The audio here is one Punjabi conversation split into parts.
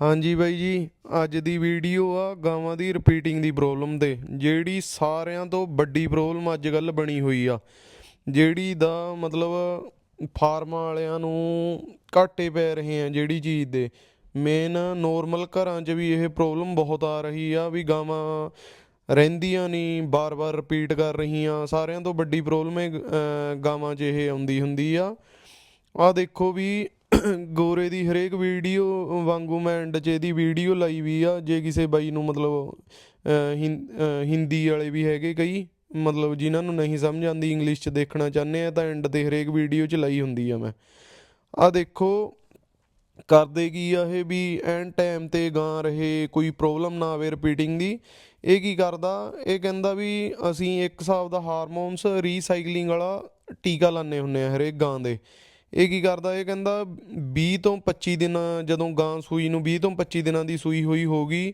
ਹਾਂਜੀ ਬਾਈ ਜੀ, ਅੱਜ ਦੀ ਵੀਡੀਓ ਆ ਗਾਵਾਂ ਦੀ ਰਿਪੀਟਿੰਗ ਦੀ ਪ੍ਰੋਬਲਮ ਤੇ, ਜਿਹੜੀ ਸਾਰਿਆਂ ਤੋਂ ਵੱਡੀ ਪ੍ਰੋਬਲਮ ਅੱਜ ਕੱਲ ਬਣੀ ਹੋਈ ਆ। ਜਿਹੜੀ ਦਾ ਮਤਲਬ ਫਾਰਮਾਂ ਵਾਲਿਆਂ ਨੂੰ ਘਾਟੇ ਪੈ ਰਹੇ ਆ ਜਿਹੜੀ ਚੀਜ਼ ਦੇ। ਮੇਨ ਨੋਰਮਲ ਘਰਾਂ 'ਚ ਵੀ ਇਹ ਪ੍ਰੋਬਲਮ ਬਹੁਤ ਆ ਰਹੀ ਆ ਵੀ ਗਾਵਾਂ ਰਹਿੰਦੀਆਂ ਨਹੀਂ ਬਾਰ-ਬਾਰ ਰਿਪੀਟ ਕਰ ਰਹੀਆਂ, ਸਾਰਿਆਂ ਤੋਂ ਵੱਡੀ ਪ੍ਰੋਬਲਮ ਇਹ ਗਾਵਾਂ 'ਚ ਇਹ ਆਉਂਦੀ ਹੁੰਦੀ ਆ। ਆ ਦੇਖੋ ਵੀ ਗੋਰੇ ਦੀ ਹਰੇਕ ਵੀਡੀਓ ਵਾਂਗੂ ਮੈਂ ਐਂਡ 'ਚ ਇਹਦੀ ਵੀਡੀਓ ਲਾਈ ਵੀ ਆ, ਜੇ ਕਿਸੇ ਬਾਈ ਨੂੰ ਮਤਲਬ ਹਿੰ- ਹਿੰਦੀ ਵਾਲੇ ਵੀ ਹੈਗੇ ਕਈ, ਮਤਲਬ ਜਿਨ੍ਹਾਂ ਨੂੰ ਨਹੀਂ ਸਮਝ ਆਉਂਦੀ ਇੰਗਲਿਸ਼ 'ਚ ਦੇਖਣਾ ਚਾਹੁੰਦੇ ਆ ਤਾਂ ਐਂਡ ਤੇ ਹਰੇਕ ਵੀਡੀਓ 'ਚ ਲਾਈ ਹੁੰਦੀ ਆ ਮੈਂ। ਆ ਦੇਖੋ, ਕਰਦੇ ਕੀ ਆ ਇਹ ਵੀ ਐਨ ਟਾਈਮ ਤੇ ਗਾਂ ਰਹੇ, ਕੋਈ ਪ੍ਰੋਬਲਮ ਨਾ ਆਵੇ ਰਿਪੀਟਿੰਗ ਦੀ। ਇਹ ਕੀ ਕਰਦਾ, ਇਹ ਕਹਿੰਦਾ ਵੀ ਅਸੀਂ ਇੱਕ ਹਿਸਾਬ ਦਾ ਹਾਰਮੋਨਸ ਰੀਸਾਈਕਲਿੰਗ ਵਾਲਾ ਟੀਕਾ ਲਾਣੇ ਹੁੰਨੇ ਆ ਹਰੇਕ ਗਾਂ ਦੇ। ਇਹ ਕੀ ਕਰਦਾ? ਇਹ ਕਹਿੰਦਾ 20 ਤੋਂ 25 ਦਿਨ ਜਦੋਂ ਗਾਂ ਸੂਈ ਨੂੰ 20 ਤੋਂ 25 ਦਿਨਾਂ ਦੀ ਸੂਈ ਹੋਈ ਹੋਗੀ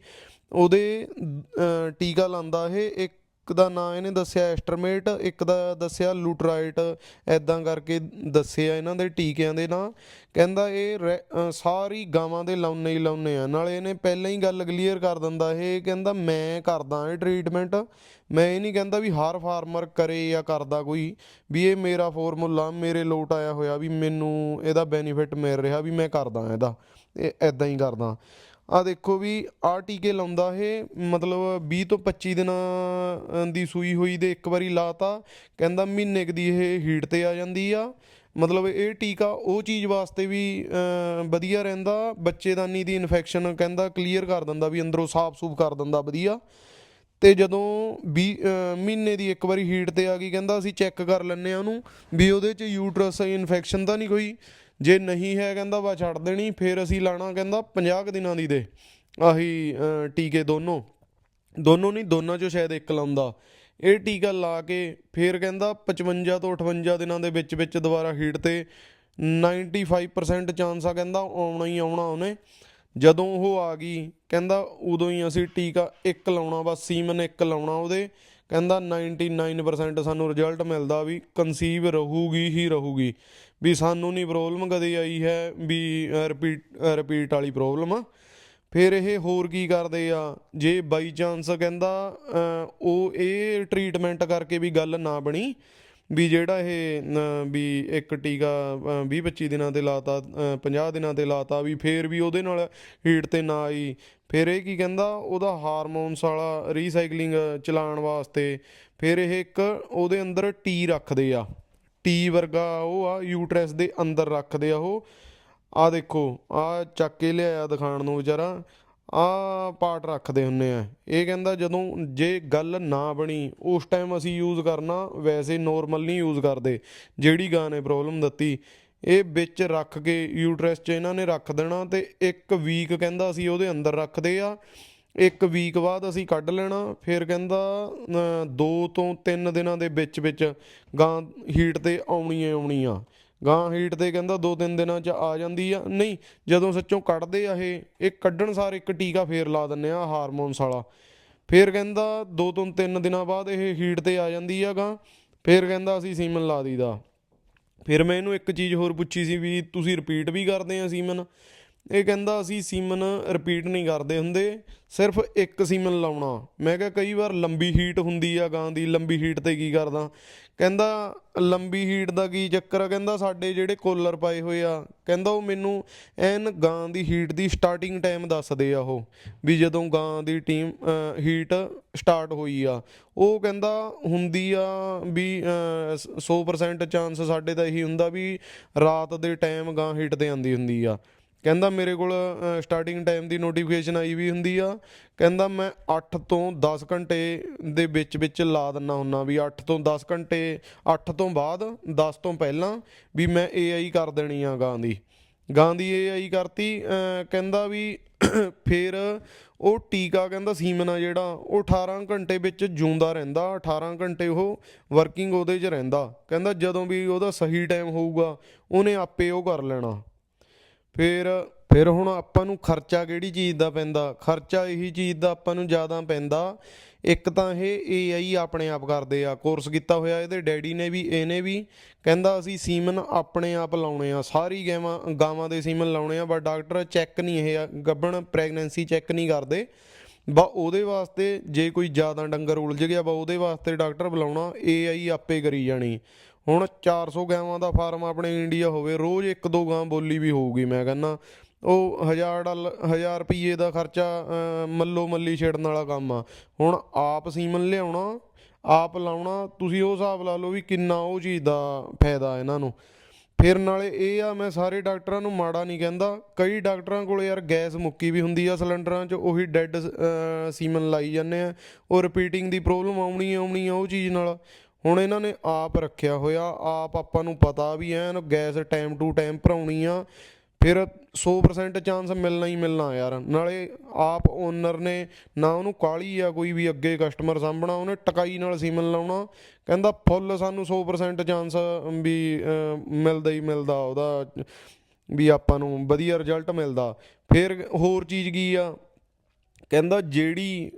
ਉਹਦੇ ਟੀਕਾ ਲਾਂਦਾ ਇਹ, ਇੱਕ ਇੱਕ ਦਾ ਨਾਂ ਇਹਨੇ ਦੱਸਿਆ ਐਸਟਰਮੇਟ, ਇੱਕ ਦਾ ਦੱਸਿਆ ਲੂਟਰਾਈਟ ਐਦਾਂ ਕਰਕੇ ਦੱਸਿਆ ਇਹਨਾਂ ਦੇ ਟੀਕਿਆਂ ਦੇ ਨਾਂ। ਕਹਿੰਦਾ ਇਹ ਰੈ- ਸਾਰੀ ਗਾਵਾਂ ਦੇ ਲਾਉਣੇ ਹੀ ਲਾਉਣੇ ਆ। ਨਾਲੇ ਇਹਨੇ ਪਹਿਲਾਂ ਹੀ ਗੱਲ ਕਲੀਅਰ ਕਰ ਦਿੰਦਾ ਇਹ, ਕਹਿੰਦਾ ਮੈਂ ਕਰਦਾ ਇਹ ਟ੍ਰੀਟਮੈਂਟ ਮੈਂ ਇਹ ਨਹੀਂ ਕਹਿੰਦਾ ਵੀ ਹਰ ਫਾਰਮਰ ਕਰੇ ਜਾਂ ਕਰਦਾ ਕੋਈ, ਵੀ ਇਹ ਮੇਰਾ ਫਾਰਮੂਲਾ ਮੇਰੇ ਲੋਟ ਆਇਆ ਹੋਇਆ ਵੀ ਮੈਨੂੰ ਇਹਦਾ ਬੈਨੀਫਿਟ ਮਿਲ ਰਿਹਾ ਵੀ ਮੈਂ ਕਰਦਾ ਇਹਦਾ। ਇਹ ਐਦਾਂ ਹੀ ਕਰਦਾ। ਆ ਦੇਖੋ ਵੀ ਆ ਟੀਕੇ ਲਾਉਂਦਾ ਇਹ, ਮਤਲਬ 20 ਤੋਂ 25 ਦਿਨਾਂ ਦੀ ਸੂਈ ਹੋਈ ਦੇ ਇੱਕ ਵਾਰੀ ਲਾਤਾ, ਕਹਿੰਦਾ ਮਹੀਨੇ ਕੁ ਦੀ ਇਹ ਹੀਟ ਤੇ ਆ ਜਾਂਦੀ ਆ। ਮਤਲਬ ਇਹ ਟੀਕਾ ਉਹ ਚੀਜ਼ ਵਾਸਤੇ ਵੀ ਵਧੀਆ ਰਹਿੰਦਾ, ਬੱਚੇਦਾਨੀ ਦੀ ਇਨਫੈਕਸ਼ਨ ਕਹਿੰਦਾ ਕਲੀਅਰ ਕਰ ਦਿੰਦਾ ਵੀ ਅੰਦਰੋਂ ਸਾਫ਼-ਸੂਫ ਕਰ ਦਿੰਦਾ ਵਧੀਆ। ਤੇ ਜਦੋਂ 20 ਮਹੀਨੇ ਦੀ ਇੱਕ ਵਾਰੀ ਹੀਟ ਤੇ ਆ ਗਈ, ਕਹਿੰਦਾ ਅਸੀਂ ਚੈੱਕ ਕਰ ਲੈਂਦੇ ਆ ਉਹਨੂੰ, ਵੀ ਉਹਦੇ 'ਚ ਯੂਟਰਸ ਇਨਫੈਕਸ਼ਨ ਤਾਂ ਨਹੀਂ ਕੋਈ। ਜੇ ਨਹੀਂ ਹੈ ਕਹਿੰਦਾ ਵਾ ਛੱਡ ਦੇਣੀ, ਫਿਰ ਅਸੀਂ ਲਾਣਾ ਕਹਿੰਦਾ 50 ਕੁ ਦਿਨਾਂ ਦੀ ਦੇ। ਆਹੀ ਟੀਕੇ ਦੋਨੋਂ। ਦੋਨੋਂ ਨਹੀਂ, ਦੋਨਾਂ 'ਚੋਂ ਸ਼ਾਇਦ ਇੱਕ ਲਾਉਂਦਾ। ਇਹ ਟੀਕਾ ਲਾ ਕੇ ਫਿਰ ਕਹਿੰਦਾ 55 ਤੋਂ 58 ਦਿਨਾਂ ਦੇ ਵਿੱਚ ਵਿੱਚ ਦੁਬਾਰਾ ਹੀਟ ਤੇ 95% ਚਾਂਸ ਆ ਕਹਿੰਦਾ ਆਉਣਾ ਹੀ ਆਉਣਾ ਉਹਨੇ। ਜਦੋਂ ਉਹ ਆ ਗਈ, ਕਹਿੰਦਾ ਉਦੋਂ ਹੀ ਅਸੀਂ ਟੀਕਾ ਇੱਕ ਲਾਉਣਾ ਬਸ ਸੀਮਨ ਇੱਕ ਲਾਉਣਾ ਉਹਦੇ। ਕਹਿੰਦਾ 99% ਸਾਨੂੰ ਰਿਜ਼ਲਟ ਮਿਲਦਾ ਵੀ ਕਨਸੀਵ ਰਹੂਗੀ ਹੀ ਰਹੂਗੀ। ਵੀ ਸਾਨੂੰ ਨਹੀਂ ਪ੍ਰੋਬਲਮ ਕਦੇ ਆਈ ਹੈ ਵੀ ਰਿਪੀਟ ਰਿਪੀਟ ਵਾਲੀ ਪ੍ਰੋਬਲਮ ਆ ਫਿਰ ਇਹ ਹੋਰ ਕੀ ਕਰਦੇ ਆ? ਜੇ ਬਾਈ ਚਾਂਸ ਕਹਿੰਦਾ ਉਹ ਇਹ ਟ੍ਰੀਟਮੈਂਟ ਕਰਕੇ ਵੀ ਗੱਲ ਨਾ ਬਣੀ ਵੀ ਜਿਹੜਾ ਇਹ ਵੀ ਇੱਕ ਟੀਕਾ 20 25 ਦਿਨਾਂ ਤੇ ਲਾਤਾ ਅ, 50 ਦਿਨਾਂ ਤੇ ਲਾਤਾ ਵੀ ਫੇਰ ਵੀ ਉਹਦੇ ਨਾਲ ਹੀਟ ਤੇ ਨਾ ਆਈ। ਫਿਰ ਇਹ ਕੀ ਕਹਿੰਦਾ ਉਹਦਾ ਹਾਰਮੋਨਸ ਵਾਲਾ ਰੀਸਾਈਕਲਿੰਗ ਚਲਾਉਣ ਵਾਸਤੇ ਫਿਰ ਇਹ ਇੱਕ ਉਹਦੇ ਅੰਦਰ ਟੀ ਰੱਖਦੇ ਆ। ਟੀ ਵਰਗਾ ਉਹ ਆ ਯੂਟਰਸ ਦੇ ਅੰਦਰ ਰੱਖਦੇ ਆ ਉਹ। ਆ ਦੇਖੋ ਆ ਚੱਕ ਕੇ ਲਿਆਇਆ ਦਿਖਾਣ ਨੂੰ ਵਿਚਾਰਾ। ਆ ਪਾਰਟ ਰੱਖਦੇ ਹੁੰਨੇ ਆ। ਇਹ ਕਹਿੰਦਾ ਜਦੋਂ ਜੇ ਗੱਲ ਨਾ ਬਣੀ, ਉਸ ਟਾਈਮ ਅਸੀਂ ਯੂਜ਼ ਕਰਨਾ, ਵੈਸੇ ਨੋਰਮਲ ਨਹੀਂ ਯੂਜ਼ ਕਰਦੇ। ਜਿਹੜੀ ਗਾਂ ਨੇ ਪ੍ਰੋਬਲਮ ਦਿੱਤੀ, ਇਹ ਵਿੱਚ ਰੱਖ ਕੇ ਯੂਟਰਸ 'ਚ ਇਹਨਾਂ ਨੇ ਰੱਖ ਦੇਣਾ ਤੇ ਇੱਕ ਵੀਕ ਕਹਿੰਦਾ ਅਸੀਂ ਉਹਦੇ ਅੰਦਰ ਰੱਖਦੇ ਆ। ਇੱਕ ਵੀਕ ਬਾਅਦ ਅਸੀਂ ਕੱਢ ਲੈਣਾ, ਫਿਰ ਕਹਿੰਦਾ 2 ਤੋਂ 3 ਦਿਨਾਂ ਦੇ ਵਿੱਚ ਵਿੱਚ ਗਾਂ ਹੀਟ ਤੇ ਆਉਣੀ ਆਉਣੀ ਆ ਗਾਂ ਹੀਟ ਤੇ ਕਹਿੰਦਾ 2-3 ਦਿਨਾਂ ਚ ਆ ਜਾਂਦੀ ਆ। ਨਹੀਂ, ਜਦੋਂ ਸੱਚੋਂ ਕੱਢਦੇ ਆ ਇਹ ਇਹ ਕੱਢਣ ਸਾਰ ਇੱਕ ਟੀਕਾ ਫੇਰ ਲਾ ਦਿੰਨੇ ਆ ਹਾਰਮੋਨਸ ਵਾਲਾ। ਫੇਰ ਕਹਿੰਦਾ ਦੋ ਤੋਂ ਤਿੰਨ ਦਿਨਾਂ ਬਾਅਦ ਇਹ ਹੀਟ ਤੇ ਆ ਜਾਂਦੀ ਆ ਗਾਂ। ਫੇਰ ਕਹਿੰਦਾ ਅਸੀਂ ਸੀਮਨ ਲਾ ਦੀਦਾ ਫਿਰ ਮੈਂ ਇਹਨੂੰ ਇੱਕ ਚੀਜ਼ ਹੋਰ ਪੁੱਛੀ ਸੀ ਵੀ ਤੁਸੀਂ ਰਿਪੀਟ ਵੀ ਕਰਦੇ ਆ ਸੀਮਨ? ਇਹ ਕਹਿੰਦਾ ਅਸੀਂ ਸੀਮਨ ਰਿਪੀਟ ਨਹੀਂ ਕਰਦੇ ਹੁੰਦੇ ਸਿਰਫ ਇੱਕ ਸੀਮਨ ਲਾਉਣਾ। ਮੈਂ ਕਿਹਾ ਕਈ ਵਾਰ ਲੰਬੀ ਹੀਟ ਹੁੰਦੀ ਆ ਗਾਂ ਦੀ ਲੰਬੀ ਹੀਟ ਤੇ ਕੀ ਕਰਦਾ? ਕਹਿੰਦਾ ਲੰਬੀ ਹੀਟ ਦਾ ਕੀ ਚੱਕਰ ਆ? ਕਹਿੰਦਾ ਸਾਡੇ ਜਿਹੜੇ ਕੋਲਰ ਪਾਏ ਹੋਏ ਆ ਕਹਿੰਦਾ ਉਹ ਮੈਨੂੰ ਐਨ ਗਾਂ ਦੀ ਹੀਟ ਦੀ ਸਟਾਰਟਿੰਗ ਟਾਈਮ ਦੱਸਦੇ ਆ ਉਹ ਵੀ ਜਦੋਂ ਗਾਂ ਦੀ ਟੀਮ ਹੀਟ ਸਟਾਰਟ ਹੋਈ ਆ। ਉਹ ਕਹਿੰਦਾ ਹੁੰਦੀ ਆ ਵੀ ਅ, ਸ- 100% ਚਾਂਸ ਸਾਡੇ ਦਾ ਇਹੀ ਹੁੰਦਾ ਵੀ ਰਾਤ ਦੇ ਟਾਈਮ ਗਾਂ ਹੀਟ ਤੇ ਆਂਦੀ ਹੁੰਦੀ ਆ। ਕਹਿੰਦਾ ਮੇਰੇ ਕੋਲ ਸਟਾਰਟਿੰਗ ਟਾਈਮ ਦੀ ਨੋਟੀਫਿਕੇਸ਼ਨ ਆਈ ਵੀ ਹੁੰਦੀ ਆ। ਕਹਿੰਦਾ ਮੈਂ 8 ਤੋਂ 10 ਘੰਟੇ ਦੇ ਵਿੱਚ ਵਿੱਚ ਲਾ ਦਿੰਨਾ ਹੁੰਨਾ ਵੀ 8 ਤੋਂ 10 ਘੰਟੇ 8 ਤੋਂ ਬਾਅਦ 10 ਤੋਂ ਪਹਿਲਾਂ ਵੀ ਮੈਂ AI ਕਰ ਦੇਣੀ ਆ ਗਾਂ ਦੀ। ਗਾਂ ਦੀ AI ਕਰਤੀ ਕਹਿੰਦਾ ਵੀ ਫਿਰ ਉਹ ਟੀਕਾ ਕਹਿੰਦਾ ਸੀਮਨ ਆ ਜਿਹੜਾ, ਉਹ 18 ਘੰਟੇ ਵਿੱਚ ਜਿਉਂਦਾ ਰਹਿੰਦਾ 18 ਘੰਟੇ ਉਹ ਵਰਕਿੰਗ ਉਹਦੇ 'ਚ ਰਹਿੰਦਾ। ਕਹਿੰਦਾ ਜਦੋਂ ਵੀ ਉਹਦਾ ਸਹੀ ਟਾਈਮ ਹੋਊਗਾ, ਉਹਨੇ ਆਪੇ ਉਹ ਕਰ ਲੈਣਾ। ਫਿਰ ਫਿਰ ਹੁਣ ਆਪਾਂ ਨੂੰ ਖਰਚਾ ਕਿਹੜੀ ਚੀਜ਼ ਦਾ ਪੈਂਦਾ? ਖਰਚਾ ਇਹੀ ਚੀਜ਼ ਦਾ ਆਪਾਂ ਨੂੰ ਜ਼ਿਆਦਾ ਪੈਂਦਾ। ਇੱਕ ਤਾਂ ਇਹ ਏਆਈ ਆਪਣੇ ਆਪ ਕਰਦੇ ਆ। ਕੋਰਸ ਕੀਤਾ ਹੋਇਆ ਇਹਦੇ ਡੈਡੀ ਨੇ ਵੀ, ਇਹਨੇ ਵੀ। ਕਹਿੰਦਾ ਅਸੀਂ ਸੀਮਨ ਆਪਣੇ ਆਪ ਲਾਉਣੇ ਆ। ਸਾਰੀ ਗਾਵਾਂ ਗਾਵਾਂ ਦੇ ਸੀਮਨ ਲਾਉਣੇ ਆ ਬਟ ਡਾਕਟਰ ਚੈੱਕ ਨਹੀਂ ਇਹ ਗੱਭਣ ਪ੍ਰੈਗਨੈਂਸੀ ਚੈੱਕ ਨਹੀਂ ਕਰਦੇ। ਬਾ ਉਹਦੇ ਵਾਸਤੇ ਜੇ ਕੋਈ ਜ਼ਿਆਦਾ ਡੰਗਰ ਉਲਝ ਗਿਆ ਬਾ ਉਹਦੇ ਵਾਸਤੇ ਡਾਕਟਰ ਬੁਲਾਉਣਾ। ਏਆਈ ਆਪੇ ਕਰੀ ਜਾਣੀ। ਹੁਣ 400 ਗਾਵਾਂ ਦਾ ਫਾਰਮ ਆਪਣੇ ਇੰਡੀਆ ਹੋਵੇ, ਰੋਜ਼ ਇੱਕ ਦੋ ਗਾਂ ਬੋਲੀ ਵੀ ਹੋਊਗੀ, ਮੈਂ ਕਹਿੰਦਾ। ਉਹ 1000 ਡਾਲਰ 1000 ਰੁਪਏ ਦਾ ਖਰਚਾ ਮੱਲੋ ਮੱਲੀ ਛੇੜਨ ਵਾਲਾ ਕੰਮ ਆ। ਹੁਣ ਆਪ ਸੀਮਨ ਲਿਆਉਣਾ, ਆਪ ਲਾਉਣਾ, ਤੁਸੀਂ ਉਹ ਹਿਸਾਬ ਲਾ ਲਓ ਵੀ ਕਿੰਨਾ ਉਹ ਚੀਜ਼ ਦਾ ਫਾਇਦਾ ਇਹਨਾਂ ਨੂੰ। ਫਿਰ ਨਾਲੇ ਇਹ ਆ, ਮੈਂ ਸਾਰੇ ਡਾਕਟਰਾਂ ਨੂੰ ਮਾੜਾ ਨਹੀਂ ਕਹਿੰਦਾ। ਕਈ ਡਾਕਟਰਾਂ ਕੋਲ ਯਾਰ ਗੈਸ ਮੁੱਕੀ ਵੀ ਹੁੰਦੀ ਆ ਸਿਲੰਡਰਾਂ 'ਚ, ਉਹੀ ਡੈੱਡ ਸੀਮਨ ਲਾਈ ਜਾਂਦੇ ਆ। ਉਹ ਰਿਪੀਟਿੰਗ ਦੀ ਪ੍ਰੋਬਲਮ ਆਉਣੀ ਆਉਣੀ ਆ ਉਹ ਚੀਜ਼ ਨਾਲ। ਹੁਣ ਇਹਨਾਂ ਨੇ ਆਪ ਰੱਖਿਆ ਹੋਇਆ, ਆਪ ਆਪਾਂ ਨੂੰ ਪਤਾ ਵੀ ਐਨ ਗੈਸ ਟਾਈਮ ਟੂ ਟਾਈਮ ਭਰਾਉਣੀ ਆ, ਫਿਰ 100% ਚਾਂਸ ਮਿਲਣਾ ਹੀ ਮਿਲਣਾ ਯਾਰ। ਨਾਲੇ ਆਪ ਓਨਰ ਨੇ ਨਾ ਉਹਨੂੰ ਕਾਲੀ ਆ ਕੋਈ ਵੀ ਅੱਗੇ ਕਸਟਮਰ ਸਾਂਭਣਾ, ਉਹਨੇ ਟਕਾਈ ਨਾਲ ਸੀਮਨ ਲਾਉਣਾ, ਕਹਿੰਦਾ ਫੁੱਲ ਸਾਨੂੰ 100% ਚਾਂਸ ਵੀ ਮਿਲਦਾ ਹੀ ਮਿਲਦਾ ਉਹਦਾ, ਵੀ ਆਪਾਂ ਨੂੰ ਵਧੀਆ ਰਿਜ਼ਲਟ ਮਿਲਦਾ। ਫਿਰ ਹੋਰ ਚੀਜ਼ ਕੀ ਆ? ਕਹਿੰਦਾ ਜਿਹੜੀ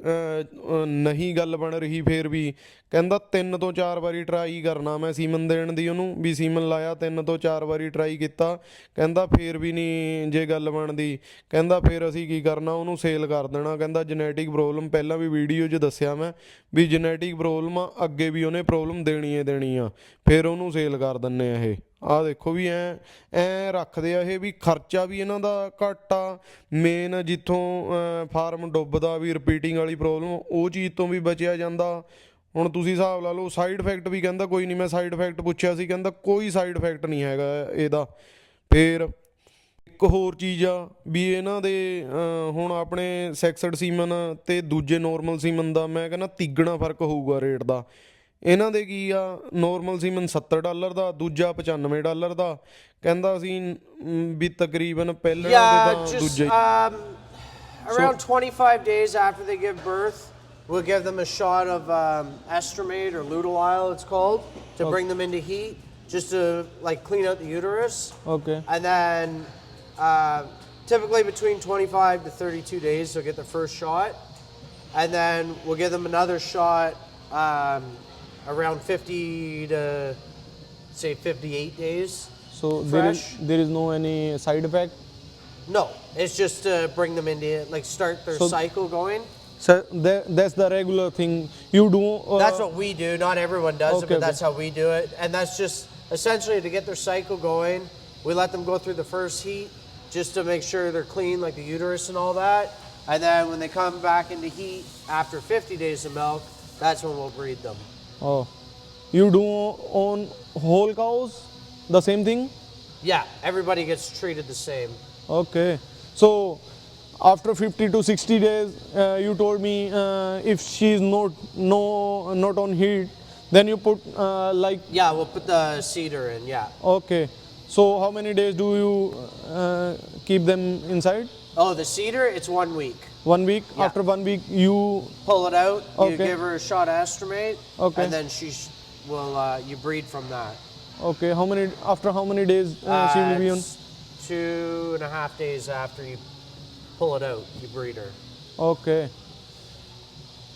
ਨਹੀਂ ਗੱਲ ਬਣ ਰਹੀ ਫੇਰ ਵੀ, ਕਹਿੰਦਾ ਤਿੰਨ ਤੋਂ ਚਾਰ ਵਾਰੀ ਟਰਾਈ ਕਰਨਾ ਮੈਂ ਸੀਮਨ ਦੇਣ ਦੀ ਉਹਨੂੰ, ਵੀ ਸੀਮਨ ਲਾਇਆ ਤਿੰਨ ਤੋਂ ਚਾਰ ਵਾਰੀ ਟਰਾਈ ਕੀਤਾ, ਕਹਿੰਦਾ ਫੇਰ ਵੀ ਨਹੀਂ ਜੇ ਗੱਲ ਬਣਦੀ, ਕਹਿੰਦਾ ਫੇਰ ਅਸੀਂ ਕੀ ਕਰਨਾ, ਉਹਨੂੰ ਸੇਲ ਕਰ ਦੇਣਾ, ਕਹਿੰਦਾ ਜੈਨੇਟਿਕ ਪ੍ਰੋਬਲਮ ਪਹਿਲਾਂ ਵੀ ਵੀਡੀਓ 'ਚ ਦੱਸਿਆ ਮੈਂ, ਵੀ ਜੈਨੇਟਿਕ ਪ੍ਰੋਬਲਮ ਆ, ਅੱਗੇ ਵੀ ਉਹਨੇ ਪ੍ਰੋਬਲਮ ਦੇਣੀ ਹੈ ਦੇਣੀ ਆ, ਫੇਰ ਉਹਨੂੰ ਸੇਲ ਕਰ ਦਿੰਨੇ ਆ ਇਹ। ਆਹ ਦੇਖੋ ਵੀ ਐ ਐ ਰੱਖਦੇ ਆ ਇਹ ਵੀ ਖਰਚਾ ਵੀ ਇਹਨਾਂ ਦਾ ਘੱਟ ਆ। ਮੇਨ ਜਿੱਥੋਂ ਫਾਰਮ ਡੁੱਬਦਾ ਵੀ ਰਿਪੀਟਿੰਗ ਵਾਲੀ ਪ੍ਰੋਬਲਮ ਉਹ ਚੀਜ਼ ਤੋਂ ਵੀ ਬਚਿਆ ਜਾਂਦਾ। ਹੁਣ ਤੁਸੀਂ ਹਿਸਾਬ ਲਾ ਲਓ ਸਾਈਡ ਇਫੈਕਟ ਵੀ ਕਹਿੰਦਾ, ਕੋਈ ਨਹੀਂ ਮੈਂ ਸਾਈਡ ਇਫੈਕਟ ਪੁੱਛਿਆ ਸੀ, ਕਹਿੰਦਾ ਕੋਈ ਸਾਈਡ ਇਫੈਕਟ ਨਹੀਂ ਹੈਗਾ ਇਹਦਾ। ਫੇਰ ਇੱਕ ਹੋਰ ਚੀਜ਼ ਆ, ਵੀ ਇਹਨਾਂ ਦੇ ਹੁਣ ਆਪਣੇ ਸੈਕਸਡ ਸੀਮਨ ਤੇ ਦੂਜੇ ਨੋਰਮਲ ਸੀਮਨ ਦਾ, ਮੈਂ ਕਹਿੰਦਾ ਤਿੱਗਣਾ ਫ਼ਰਕ ਹੋਊਗਾ ਰੇਟ ਦਾ। ਇਹਨਾਂ ਦੇ ਕੀ ਆ ਨੋਰਮਲ ਸੀਮਨ 70 ਡਾਲਰ ਦਾ ਦੂਜਾ 95 ਡਾਲਰ ਦਾ ਕਹਿੰਦਾ ਅਸੀਂ ਮ, ਵੀ ਤਕਰੀਬਨ ਪਹਿਲਾਂ Yeah, ਦੇ ਤਾਂ just ਦੂਜੇ um, around 25 days after they give birth, we'll give them a shot of um, estramate or luteal, it's called, to bring them into heat, just to like clean out the uterus. Okay And then uh, typically between 25 to 32 days, they'll get their first shot. And then we'll give them another shot um, around 50 to say 58 days. So there is there is no any side effect. No, it's just to bring them into like start their So- cycle going. So that, that's the regular thing you do. Uh, That's what we do. Not everyone does it, but that's how we do it. And that's just essentially to get their cycle going. We let them go through the first heat just to make sure they're clean, like the uterus and all that. And then when they come back into heat after 50 days of milk, that's when we'll breed them. Oh, you do on whole cows the same thing. Yeah, everybody gets treated the same. Okay. So after 50 to 60 days, uh, you told me uh, if she is not no not on heat, then you put uh, like Yeah, we'll put the cedar in. Yeah. okay. So how many days do you uh, keep them inside? Oh, the cedar, it's one week. One week. Yeah. After one week, you pull it out. You give her a shot of estramate, Okay. and then she sh- will uh, you breed from that. okay. How many after how many days uh, she will be on? Two and a half days after you pull it out, you breed her. Okay.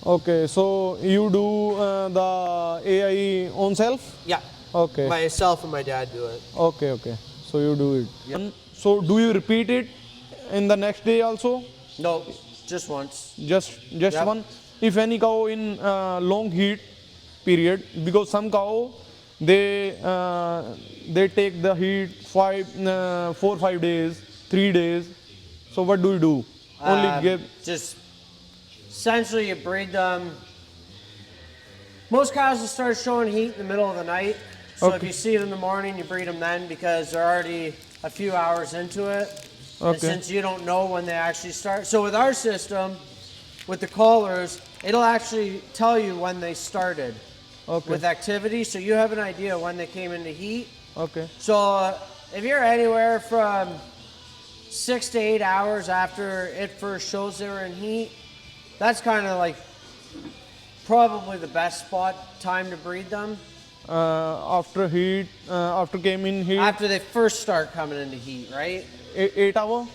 Okay, so you do uh, the AI on self? Yeah. Okay. Myself and my dad do it. Okay, okay. So you do it. And So do you repeat it in the next day also? No, just once. Just just Yep. one. If any cow in uh, long heat period, because some cow they uh, they take the heat five, uh, four, five days, three days. So what do you do? Only Um, give. Just essentially, you breed them. Most cows will start showing heat in the middle of the night. So if you see it in the morning, you breed them then because they're already a few hours into it. Okay. since you don't know when they actually start. So with our system, with the collars, it'll actually tell you when they started Okay. with activity. So you have an idea when they came into heat. Okay. So uh, if you're anywhere from six to eight hours after it first shows they were in heat, that's kind of like probably the best spot time to breed them uh, after heat, uh, after came in heat, After they first start coming into heat, right? eight, eight hour.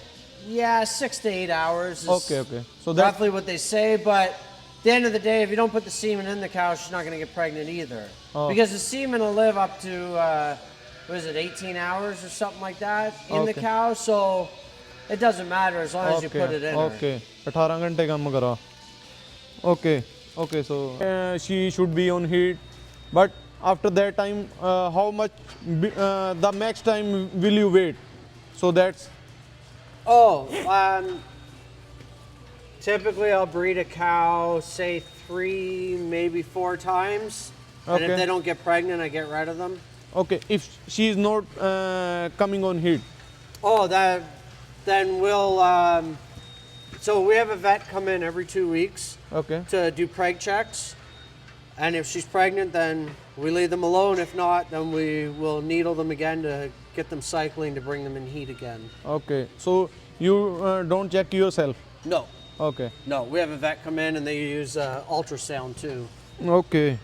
Yeah, six to eight hours. Is Okay, okay. So that's roughly what they say, but at the end of the day, if you don't put the semen in the cow, she's not going to get pregnant either, Oh. because the semen will live up to uh, what is it, 18 hours or something like that in the cow. So it doesn't matter as long as you put it in. okay. 18 Okay, okay. So uh, she should be on heat, but after that time uh, how much uh, the max time will you wait so that's Oh, um, typically I'll breed a cow, say three, maybe four times. And if they don't get pregnant, I get rid of them. okay if she is not uh, coming on heat Oh, that, then we'll, um, so we have a vet come in every two weeks okay to do preg checks. And if she's pregnant, then we leave them alone. If not, then we will needle them again to get them cycling to bring them in heat again. okay so you uh, don't check yourself No, okay no, we have a vet come in and they use uh, ultrasound too. okay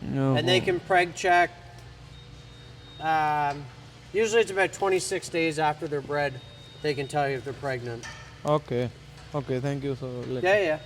No. and they can preg check. Um, usually, it's about 26 days after they're bred. They can tell you if they're pregnant. okay okay thank you so let- Yeah, yeah.